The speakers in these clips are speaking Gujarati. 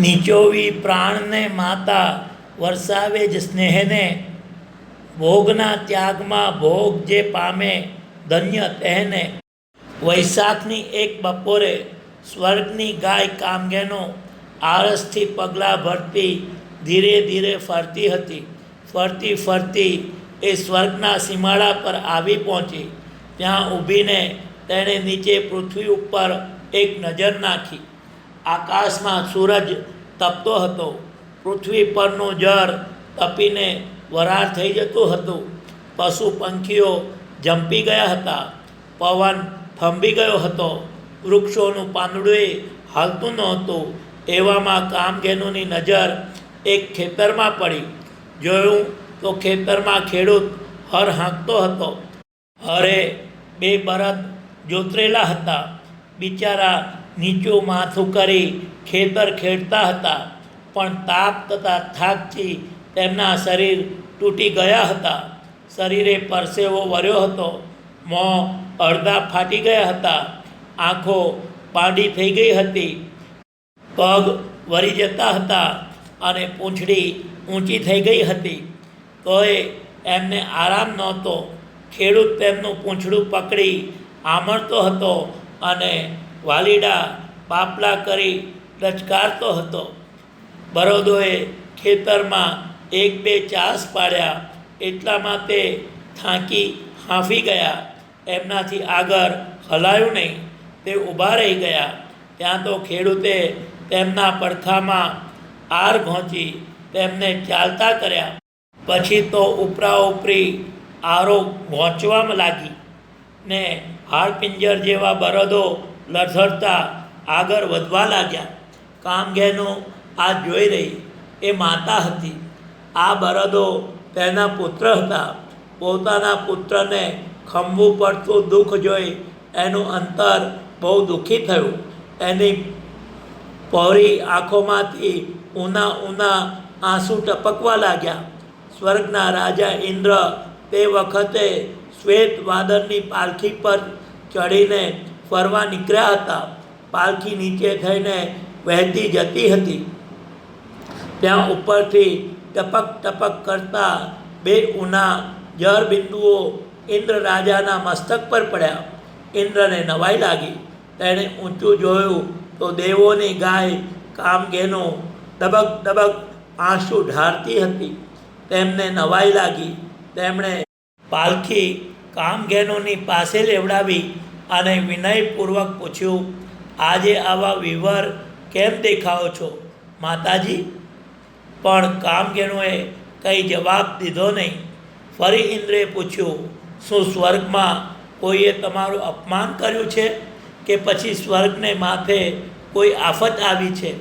નીચોવી પ્રાણને માતા વરસાવે જ સ્નેહને, ભોગના ત્યાગમાં ભોગ જે પામે ધન્ય તેને વૈશાખની એક બપોરે સ્વર્ગની ગાય કામગેનો આળસથી પગલાં ભરતી ધીરે ધીરે ફરતી હતી. ફરતી ફરતી એ સ્વર્ગના સીમાડા પર આવી પહોંચી. ત્યાં ઊભીને તેણે નીચે પૃથ્વી ઉપર એક નજર નાખી. આકાશમાં સૂરજ તપતો હતો. પૃથ્વી પરનું જળ તપીને વરાળ થઈ જતું હતું. પશુ પંખીઓ જંપી ગયા હતા. પવન ફંભી ગયો હતો. વૃક્ષોનું પાંદડું હાલતું નહોતું. એવામાં કામધેનુની નજર એક ખેતરમાં પડી. જોયું તો ખેતરમાં ખેડૂત હર હાંકતો હતો. હરે બે બળદ જોતરેલા હતા. બિચારા નીચું માથું કરી ખેતર ખેડતા હતા, પણ તાપ તથા થાકથી તેમના શરીર તૂટી ગયા હતા. શરીરે પરસેવો વર્યો હતો. મોં અડધા ફાટી ગયા હતા. આંખો પાડી થઈ ગઈ હતી. પગ વળી જતા હતા અને પૂંછડી ઊંચી થઈ ગઈ હતી. તોય એમને આરામ નહોતો. ખેડૂત તેમનું પૂંછડું પકડી આમળતો હતો અને વાલીડા પાપલા કરી લચકારતો હતો. બરોદોએ ખેતરમાં એક બે ચાસ પાડ્યા, એટલામાં તે થાંકી હાંફી ગયા. એમનાથી આગળ હલાયું નહીં. તે ઊભા રહી ગયા. ત્યાં તો ખેડૂતે તેમના પડખામાં આર ઘોંચી તેમને ચાલતા કર્યા. પછી તો ઉપરા ઉપરી આરો ઘોંચવામાં લાગી ને હાડપિંજર જેવા બળદો લથડતા આગળ વધવા લાગ્યા. કામગેનો આ જોઈ રહી. એ માતા હતી. આ બળદો તેના પુત્ર હતા. પોતાના પુત્રને ખંભું પડતું દુઃખ જોઈ એનું અંતર બહુ દુઃખી થયું. એની પહોળી આંખોમાંથી ઊના ઊના આંસુ ટપકવા લાગ્યા. સ્વર્ગના રાજા ઇન્દ્ર તે વખતે શ્વેત વાદળની પાલખી પર ચડીને ફરવા નીકળ્યા હતા. પાલખી નીચે થઈને વહેતી જતી હતી. ત્યાં ઉપરથી ટપક ટપક કરતા બે ઉના જળ બિંદુઓ ઇન્દ્ર રાજાના મસ્તક પર પડ્યા. ઇન્દ્રને નવાઈ લાગી. તેણે ઊંચું જોયું તો દેવોની ગાય કામગેનો ડબક ડબક આંસુ ઢાળતી હતી. તેમને નવાઈ લાગી. તેમણે પાલખી કામગેનોની પાસે લેવડાવી અને વિનયપૂર્વક પૂછ્યું, આજે આવા વિવર કેમ દેખાઓ છો, માતાજી? પણ કામગેનોએ કંઈ જવાબ દીધો નહીં. ફરી ઇન્દ્રે પૂછ્યું, શું સ્વર્ગમાં કોઈએ તમારું અપમાન કર્યું છે કે પછી સ્વર્ગને માથે કોઈ આફત આવી છે?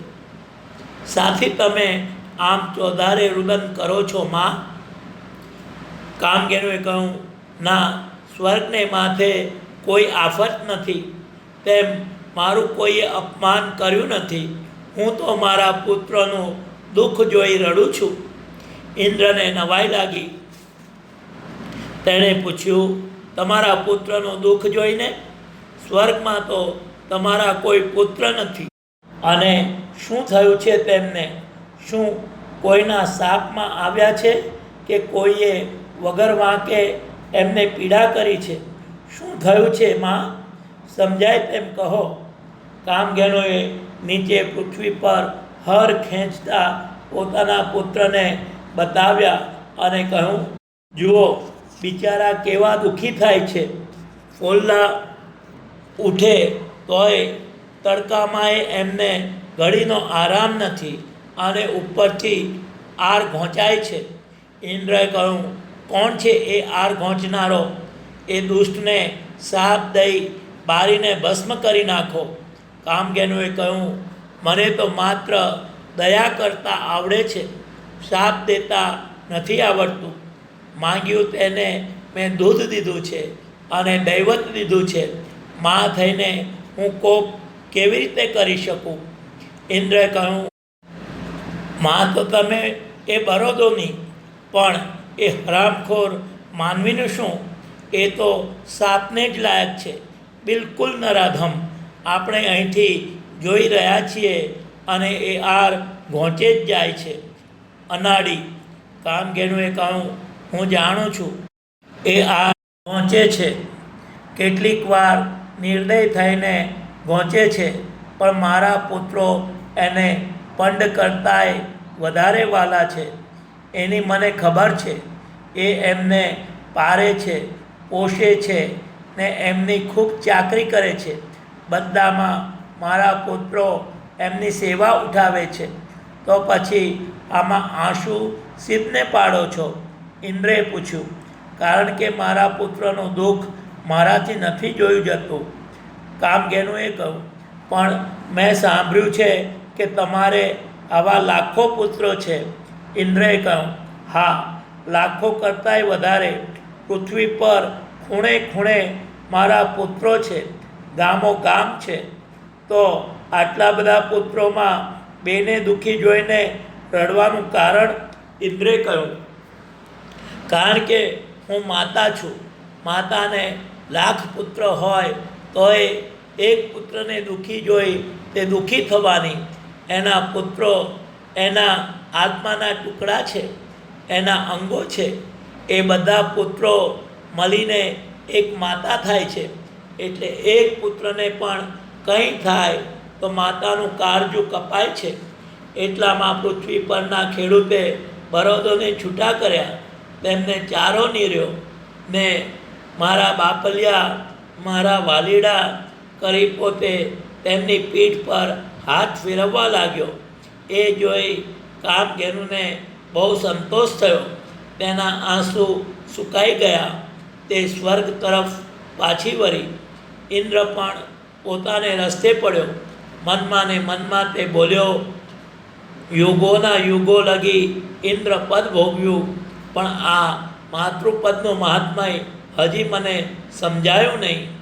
સાથી તમે આમ ચોધારે રુદન કરો છો, માં? કામગેનુએ કહ્યું, ના, સ્વર્ગને માથે કોઈ આફત નથી. તેમ મારું કોઈએ અપમાન કર્યું નથી. હું તો મારા પુત્રનું દુઃખ જોઈ રડું છું. ઇન્દ્રને નવાઈ લાગી. તેણે પૂછ્યું, તમારા પુત્રનું દુઃખ જોઈને? સ્વર્ગમાં તો તમારા કોઈ પુત્ર નથી. અને શું થયું છે તેમને? શું કોઈના શાપમાં આવ્યા છે કે કોઈએ વગર વાંકે એમને પીડા કરી છે? શું થયું છે માં? સમજાય તેમ કહો. કામગેનોએ નીચે પૃથ્વી પર હર ખેંચતા પોતાના પુત્રને બતાવ્યા અને કહ્યું, જુઓ, બિચારા કેવા દુઃખી થાય છે. ફોલ્લા ઉઠે તોય તડકામાં એમને ઘડીનો આરામ નથી અને ઉપરથી આર ઘોંચાય છે. ઇન્દ્રએ કહ્યું, કોણ છે એ આર ઘોંચનારો? એ દુષ્ટને સાપ દઈ બારીને ભસ્મ કરી નાખો. કામગેનુએ કહ્યું, મને તો માત્ર દયા કરતા આવડે છે. સાપ દેતા નથી આવડતું. માંગ્યું તેને મેં દૂધ દીધું છે અને દૈવત દીધું છે. માં થઈને હું કોપ કેવી રીતે કરી શકું? ઇન્દ્રએ કહ્યું, માં તો તમે એ બરોદોની પણ એ હરામખોર માનવીનું શું? એ તો સાપને જ લાયક છે. બિલકુલ નરાધમ. આપણે અહીંથી જોઈ રહ્યા છીએ અને એ આર ઘોંચે જ જાય છે. અનાડી કામગીરીનું એ કહું હું જાણું છું. એ આર ઘોંચે છે. કેટલીક વાર નિર્દય થઈને ઘોંચે છે, પણ મારા પુત્રો એને પંડ કરતાંય વધારે વાલા છે. એની મને ખબર છે. એ એમને પારે છે. પોષે છે ને એમની ખૂબ ચાકરી કરે છે. બદલામાં મારા પુત્રો એમની સેવા ઉઠાવે છે. તો પછી આમાં આંસુ શીતને પાડો છો? ઇન્દ્રે પૂછ્યું. કારણ કે મારા પુત્રનું દુઃખ મારાથી નથી જોયું જતું. કામધેનુએ કહ્યું. પણ મેં સાંભળ્યું છે કે તમારે આવા લાખો પુત્રો છે. ઇન્દ્રએ કહ્યું, હા, લાખો કરતાંય વધારે પૃથ્વી પર ખૂણે ખૂણે મારા પુત્રો છે, ગામો ગામ છે. તો આટલા બધા પુત્રોમાં બેને દુઃખી જોઈને રડવાનું કારણ ઇન્દ્રે કહ્યું. કારણ કે હું માતા છું, માતાને લાખ પુત્ર હોય, તોય એક પુત્રને દુઃખી જોઈ તે દુઃખી થવાની. એના પુત્રો એના આત્માના ટુકડા છે, એના અંગો છે. એ બધા પુત્રો મળીને એક માતા થાય છે. એટલે એક પુત્રને પણ કંઈ થાય તો માતાનું કાળજું કપાય છે. એટલામાં પૃથ્વી પરના ખેડૂતે બળદોને છૂટા કર્યા. તેમને ચારો નીર્યો ને મારા બાપલિયા, મારા વાલીડા કરી પોતે તેમની પીઠ પર હાથ ફેરવવા લાગ્યો. એ જોઈ કામધેનુને બહુ સંતોષ થયો. તેના આંસુ સુકાઈ ગયા, તે સ્વર્ગ તરફ પાછી વળી. ઇન્દ્ર પણ પોતાને રસ્તે પડ્યો. મનમાં ને મનમાં તે બોલ્યો, યુગોના યુગો લગી ઇન્દ્ર પદ ભોગ્યું પણ આ માતૃપદનું મહાત્મય હજી મને સમજાયું નહીં.